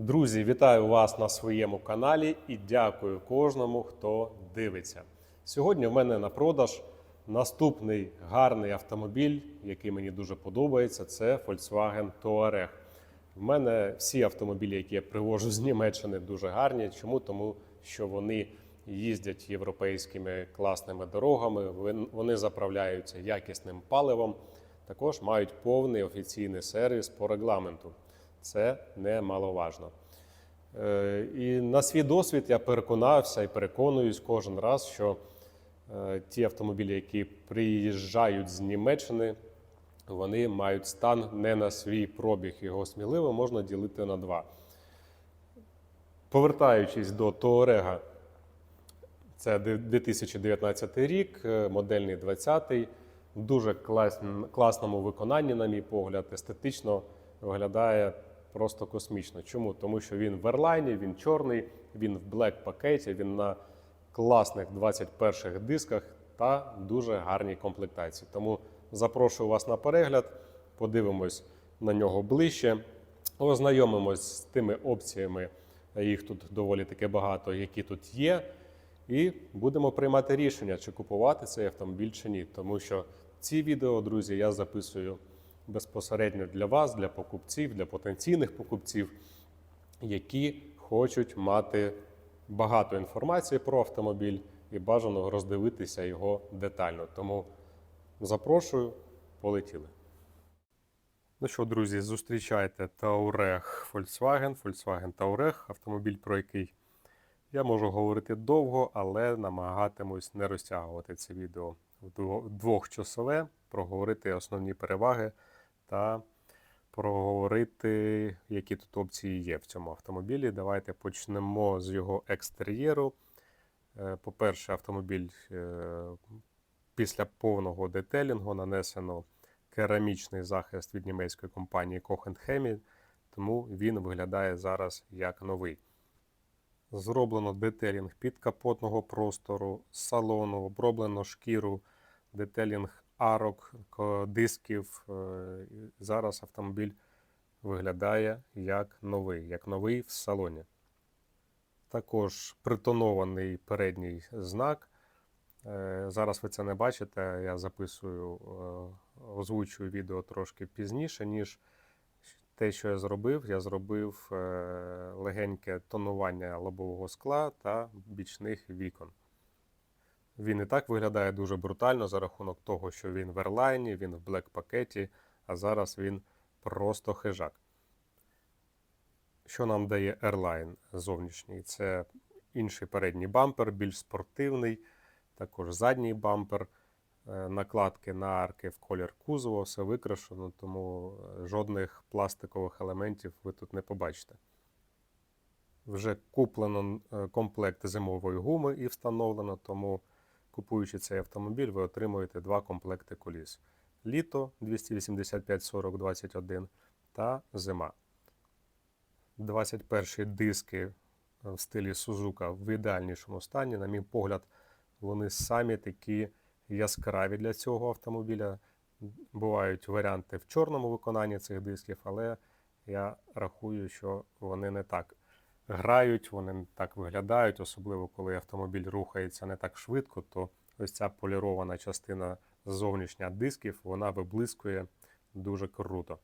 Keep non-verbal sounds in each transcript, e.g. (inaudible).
Друзі, вітаю вас на своєму каналі і дякую кожному, хто дивиться. Сьогодні в мене на продаж наступний гарний автомобіль, який мені дуже подобається. Це Volkswagen Touareg. В мене всі автомобілі, які я привожу з Німеччини, дуже гарні. Чому? Тому що вони їздять європейськими класними дорогами, вони заправляються якісним паливом, також мають повний офіційний сервіс по регламенту. Це немаловажно. Е, І на свій досвід я переконався і переконуюсь кожен раз, що е, ті автомобілі, які приїжджають з Німеччини, вони мають стан не на свій пробіг. Його сміливо можна ділити на два. Повертаючись до Touareg, це 2019 рік, е, модельний 20-й. В дуже класному виконанні, на мій погляд, естетично виглядає просто космічно. Чому? Тому що він в ерлайні, він чорний, він в блек пакеті, він на класних 21-х дисках та дуже гарній комплектації. Тому запрошую вас на перегляд, подивимось на нього ближче, ознайомимось з тими опціями, їх тут доволі таки багато, які тут є. І будемо приймати рішення, чи купувати цей автомобіль чи ні. Тому що ці відео, друзі, я записую безпосередньо для вас, для покупців, для потенційних покупців, які хочуть мати багато інформації про автомобіль і бажано роздивитися його детально. Тому запрошую, полетіли. Ну що, друзі, зустрічайте Touareg Volkswagen, Volkswagen Touareg, автомобіль, про який я можу говорити довго, але намагатимусь не розтягувати це відео вдво- двохчасове, проговорити основні переваги та проговорити, які тут опції є в цьому автомобілі. Давайте почнемо з його екстер'єру. Е, По-перше, автомобіль е, після повного детелінгу нанесено керамічний захист від німецької компанії Kochenchemie, тому він виглядає зараз як новий. Зроблено детелінг підкапотного простору, салону, оброблено шкіру, детелінг арок, дисків. Е, Зараз автомобіль виглядає як новий, як новий в салоні. Також притонований передній знак. Е, Зараз ви це не бачите. Я записую, е, озвучую відео трошки пізніше, ніж те, що я зробив. Я зробив легеньке тонування лобового скла та бічних вікон. Він і так виглядає дуже брутально за рахунок того, що він в ерлайні, він в блек пакеті, а зараз він просто хижак. Що нам дає Airline зовнішній? Це інший передній бампер, більш спортивний, також задній бампер, е, накладки на арки в колір кузова, все викрашено, тому е, жодних пластикових елементів ви тут не побачите. Вже куплено е, комплект зимової гуми і встановлено, тому купуючи цей автомобіль, ви отримуєте два комплекти коліс: літо 285 40 21 та зима. 21 диски в стилі Suzuka в ідеальнішому стані. На мій погляд, вони самі такі яскраві для цього автомобіля. Бувають варіанти в чорному виконанні цих дисків, але я рахую, що вони не так грають, вони так виглядають, особливо коли автомобіль рухається не так швидко, то ось ця полірована частина зовнішня дисків, вона виблискує дуже круто.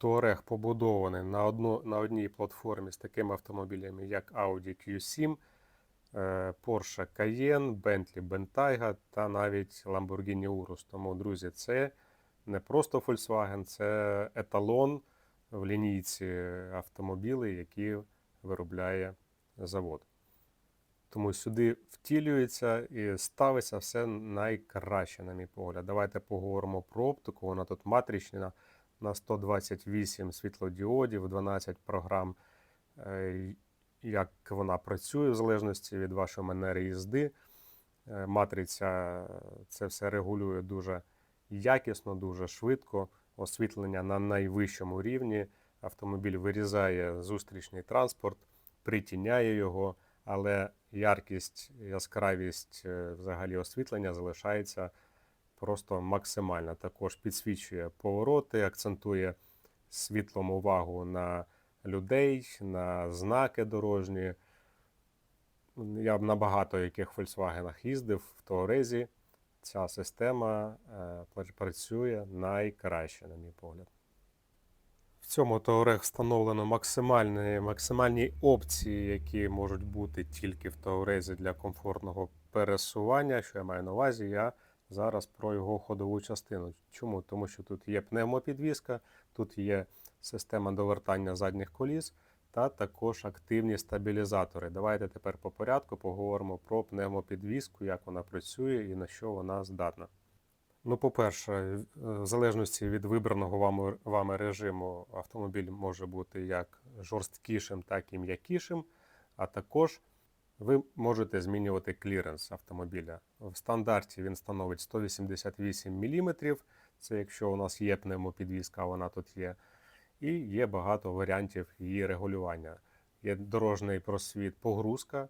Touareg побудований на, одну, на одній платформі з такими автомобілями, як Audi Q7, е, Porsche Cayenne, Bentley Bentayga та навіть Lamborghini Urus. Тому, друзі, це не просто Volkswagen, це еталон в лінійці автомобілів, які виробляє завод. Тому сюди втілюється і ставиться все найкраще, на мій погляд. Давайте поговоримо про оптику. Вона тут матрична на 128 світлодіодів, 12 програм, е, як вона працює в залежності від вашої манери їзди. Е, Матриця це все регулює дуже якісно, дуже швидко. Освітлення на найвищому рівні. Автомобіль вирізає зустрічний транспорт, притіняє його, але яркість, яскравість е, взагалі освітлення залишається просто максимальна. Також підсвічує повороти, акцентує світлом увагу на людей, на знаки дорожні. Я б на багато яких Volkswagen їздив в Touareg. Ця система е, працює найкраще, на мій погляд. Цьому Touareg встановлено максимальні, максимальні опції, які можуть бути тільки в Touareg для комфортного пересування. Що я маю на увазі? Я зараз про його ходову частину. Чому? Тому що тут є пневмопідвізка, тут є система довертання задніх коліс та також активні стабілізатори. Давайте тепер по порядку поговоримо про пневмопідвізку, як вона працює і на що вона здатна. Ну, по-перше, е, в залежності від вибраного вами, вами режиму, автомобіль може бути як жорсткішим, так і м'якішим, а також ви можете змінювати кліренс автомобіля. В стандарті він становить 188 мм. Це якщо у нас є пневмопідвізка, вона тут є. І є багато варіантів її регулювання. Є дорожній просвіт погрузка. Е,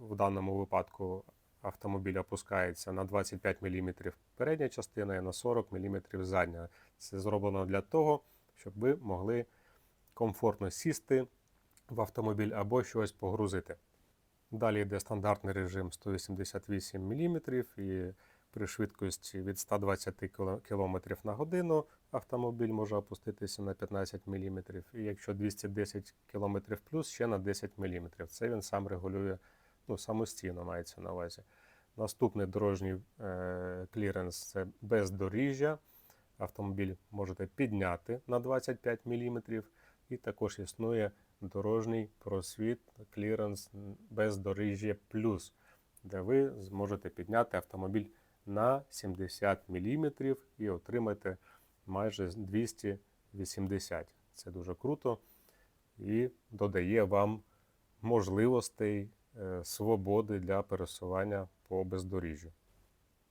В даному випадку автомобіль опускається на 25 мм передня частина і на 40 мм задня. Це зроблено для того, щоб ви могли комфортно сісти в автомобіль або щось погрузити. Далі йде стандартний режим 188 мм і при швидкості від 120 км на годину автомобіль може опуститися на 15 мм. І якщо 210 км плюс, ще на 10 мм. Це він сам регулює ну, самостійно, мається на увазі. Наступний дорожній е, кліренс це бездоріжжя. Автомобіль можете підняти на 25 мм. І також існує дорожній просвіт кліренс бездоріжжя плюс, де ви зможете підняти автомобіль на 70 мм і отримати майже 280. Це дуже круто і додає вам можливостей свободи для пересування по бездоріжжю.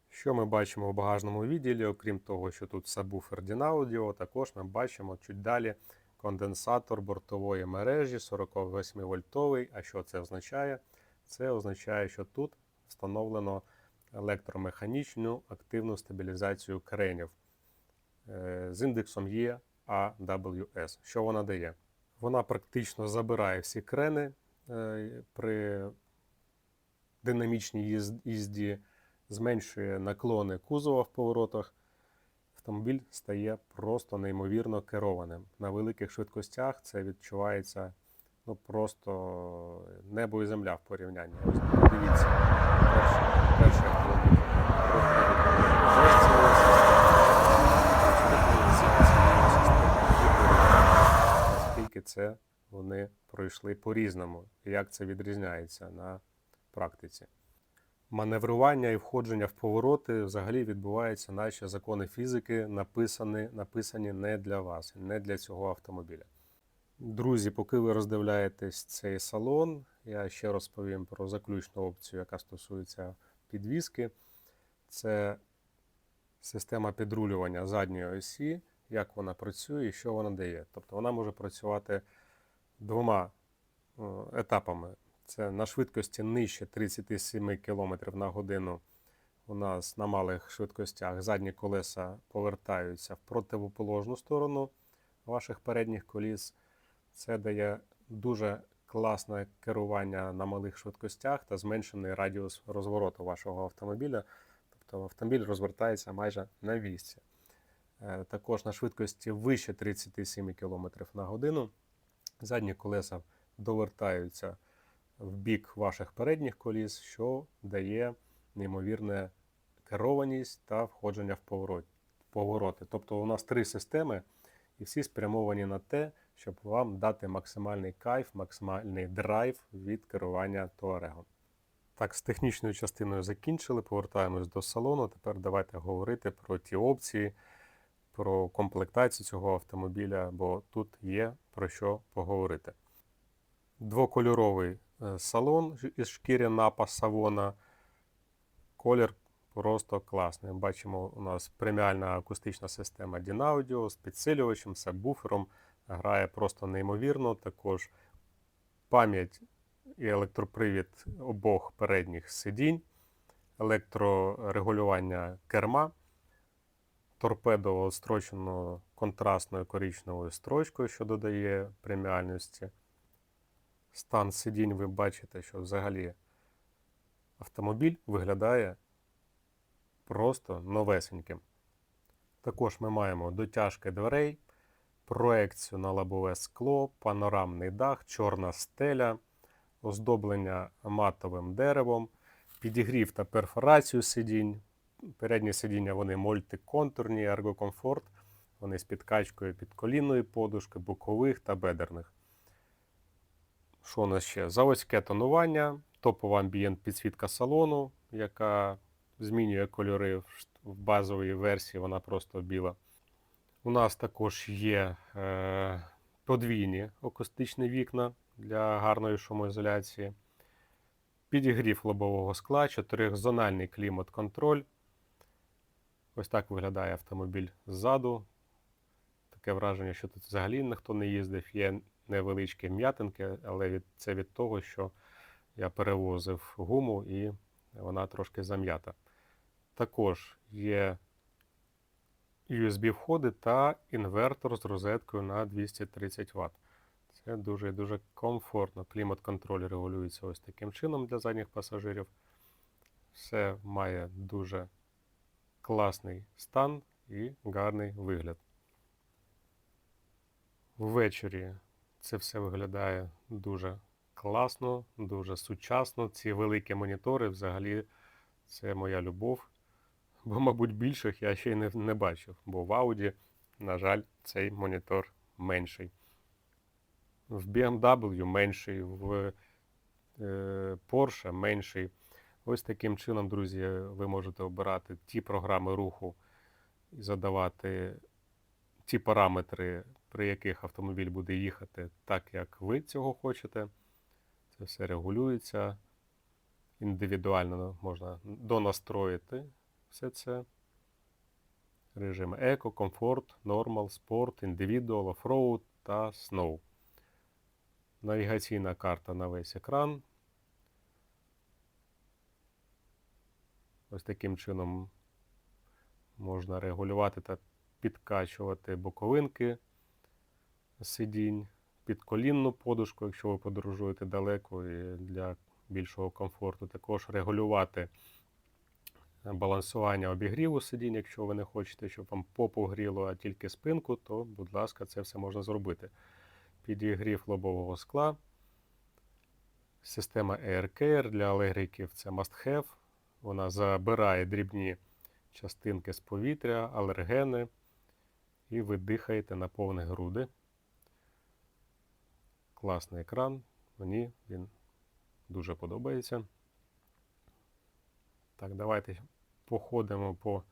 Що ми бачимо в багажному відділі, окрім того, що тут сабвуфер Dinauddio, також ми бачимо чуть далі конденсатор бортової мережі 48 вольтовий. А що це означає? Це означає, що тут встановлено електромеханічну активну стабілізацію кренів е, з індексом E AWS. Що вона дає? Вона практично забирає всі крени е, при динамічній їзді, зменшує наклони кузова в поворотах. Автомобіль стає просто неймовірно керованим. На великих швидкостях це відчувається ну, просто небо і земля в порівнянні. Ось подивіться, перший, перший автомобіль. Наскільки це вони пройшли по-різному, і як це відрізняється на практиці. Маневрування і входження в повороти взагалі відбуваються, наче закони фізики написані, написані не для вас, не для цього автомобіля. Друзі, поки ви роздивляєтесь цей салон, я ще розповім про заключну опцію, яка стосується підвіски. Це система підрулювання задньої осі, як вона працює і що вона дає. Тобто вона може працювати двома е, етапами. Це на швидкості нижче 37 км на годину. У нас на малих швидкостях задні колеса повертаються в противоположну сторону ваших передніх коліс. Це дає дуже класне керування на малих швидкостях та зменшений радіус розвороту вашого автомобіля. Тобто автомобіль розвертається майже на вісці. Е, Також на швидкості вище 37 км на годину. Задні колеса довертаються в бік ваших передніх коліс, що дає неймовірне керованість та входження в поворот- повороти. Тобто у нас три системи, і всі спрямовані на те, щоб вам дати максимальний кайф, максимальний драйв від керування Touareg. Так, з технічною частиною закінчили, повертаємось до салону. Тепер давайте говорити про ті опції, про комплектацію цього автомобіля, бо тут є про що поговорити. Двокольоровий е, салон із шкіри напа Савона. Колір просто класний. Бачимо, у нас преміальна акустична система Dinauddio з підсилювачем, сабвуфером. Грає просто неймовірно. Також пам'ять і електропривід обох передніх сидінь, електрорегулювання керма. Торпедово строчено контрастною коричневою строчкою, що додає преміальності. Стан сидінь ви бачите, що взагалі автомобіль виглядає просто новесеньким. Також ми маємо дотяжки дверей, проекцію на лобове скло, панорамний дах, чорна стеля, оздоблення матовим деревом, підігрів та перфорацію сидінь. Передні сидіння вони мультиконтурні, ергокомфорт. Вони з підкачкою під колінної подушки, бокових та бедерних. Що у нас ще? Заводське тонування, топова амбієнт підсвітка салону, яка змінює кольори в базовій версії, вона просто біла. У нас також є е, подвійні акустичні вікна для гарної шумоізоляції, підігрів лобового скла, чотиризональний клімат-контроль. Ось так виглядає автомобіль ззаду. Таке враження, що тут взагалі ніхто не їздив. Є невеличкі м'ятинки, але від, це від того, що я перевозив гуму і вона трошки зам'ята. Також є USB-входи та інвертор з розеткою на 230 Вт. Це дуже дуже комфортно. Клімат-контроль регулюється ось таким чином для задніх пасажирів. Все має дуже класний стан і гарний вигляд. Ввечері це все виглядає дуже класно, дуже сучасно. Ці великі монітори взагалі це моя любов. Бо, мабуть, більших я ще й не, не бачив, бо в Audi, на жаль, цей монітор менший. В BMW менший, в е, Porsche менший. Ось таким чином, друзі, ви можете обирати ті програми руху і задавати ті параметри, при яких автомобіль буде їхати так, як ви цього хочете. Це все регулюється. Індивідуально можна донастроїти все це. Режим Еко, комфорт, нормал, спорт, індивідуал, офроуд та сноу. Навігаційна карта на весь екран. Ось таким чином можна регулювати та підкачувати боковинки сидінь, підколінну подушку, якщо ви подорожуєте далеко і для більшого комфорту. Також регулювати балансування обігріву сидінь, якщо ви не хочете, щоб вам попу гріло, а тільки спинку, то, будь ласка, це все можна зробити. Підігрів лобового скла. Система Air Care для алергіків це must have. Вона забирає дрібні частинки з повітря, алергени, і ви дихаєте на повні груди. Класний екран. Мені він дуже подобається. Так, давайте походимо по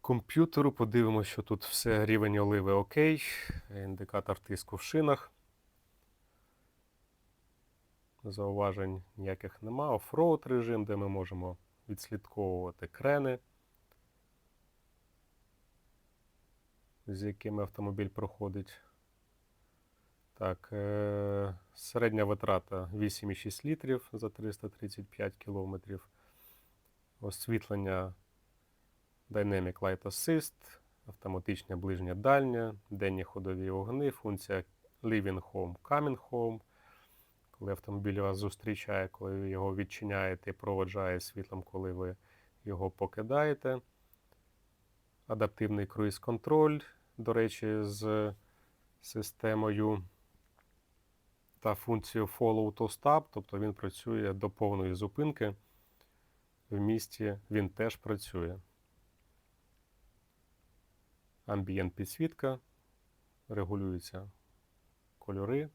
комп'ютеру, подивимося, що тут все рівень оливи окей. Індикатор тиску в шинах. Зауважень ніяких нема. Оффроуд режим, де ми можемо відслідковувати крени, з якими автомобіль проходить. Так, е- середня витрата 8,6 літрів за 335 кілометрів. Освітлення Dynamic Light Assist, автоматичне ближнє дальнє, денні ходові вогни, функція Living Home, Coming Home. Коли автомобіль вас зустрічає, коли ви його відчиняєте і проводжає світлом, коли ви його покидаєте. Адаптивний круїз-контроль, до речі, з системою та функцією Follow to Stop, тобто він працює до повної зупинки. В місті він теж працює. Амбієнт підсвітка, регулюються кольори.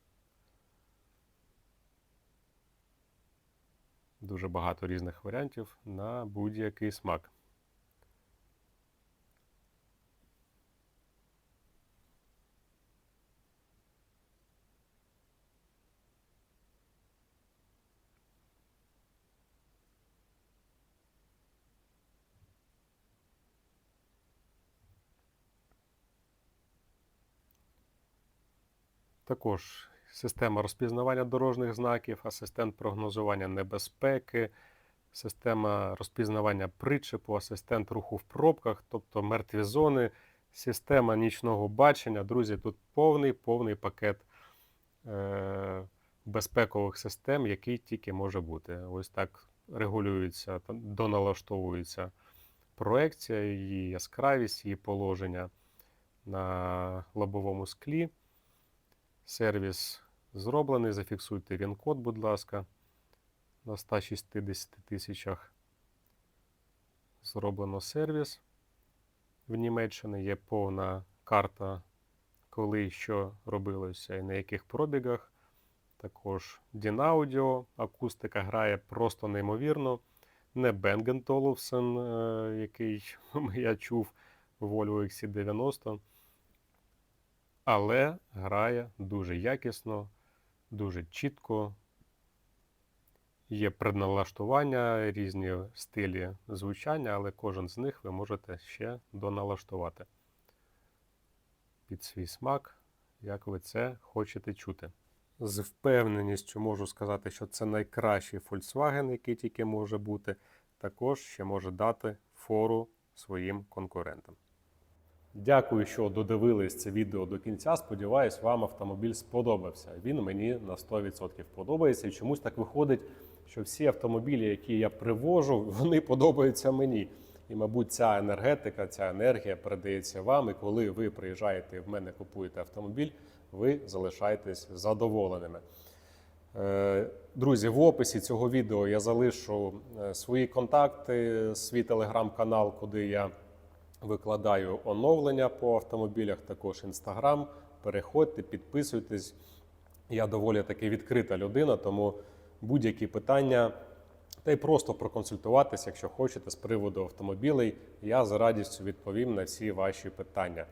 Дуже багато різних варіантів на будь-який смак. Також система розпізнавання дорожніх знаків, асистент прогнозування небезпеки, система розпізнавання причепу, асистент руху в пробках, тобто мертві зони, система нічного бачення. Друзі, тут повний повний пакет е, безпекових систем, який тільки може бути. Ось так регулюється, доналаштовується проекція, її яскравість, її положення на лобовому склі. Сервіс зроблений. Зафіксуйте він-код, будь ласка, на 160 тисячах. Зроблено сервіс в Німеччині. Є повна карта, коли що робилося і на яких пробігах. Також Дінаудіо, акустика грає просто неймовірно. Не Бенген Толовсен, е, який (laughs) я чув в Volvo XC90. Але грає дуже якісно, дуже чітко. Є предналаштування, різні стилі звучання, але кожен з них ви можете ще доналаштувати під свій смак, як ви це хочете чути. З впевненістю можу сказати, що це найкращий Volkswagen, який тільки може бути. Також ще може дати фору своїм конкурентам. Дякую, що додивились це відео до кінця. Сподіваюсь, вам автомобіль сподобався. Він мені на 100% подобається. І чомусь так виходить, що всі автомобілі, які я привожу, (laughs) вони подобаються мені. І, мабуть, ця енергетика, ця енергія передається вам. І коли ви приїжджаєте в мене купуєте автомобіль, ви залишаєтесь задоволеними. Е, Друзі, в описі цього відео я залишу е, свої контакти, свій телеграм-канал, куди я викладаю оновлення по автомобілях, також інстаграм. Переходьте, підписуйтесь. Я доволі таки відкрита людина, тому будь-які питання, та й просто проконсультуватися, якщо хочете, з приводу автомобілей, я з радістю відповім на всі ваші питання.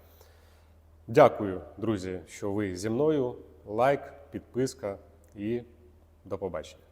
Дякую, друзі, що ви зі мною. Лайк, підписка і до побачення.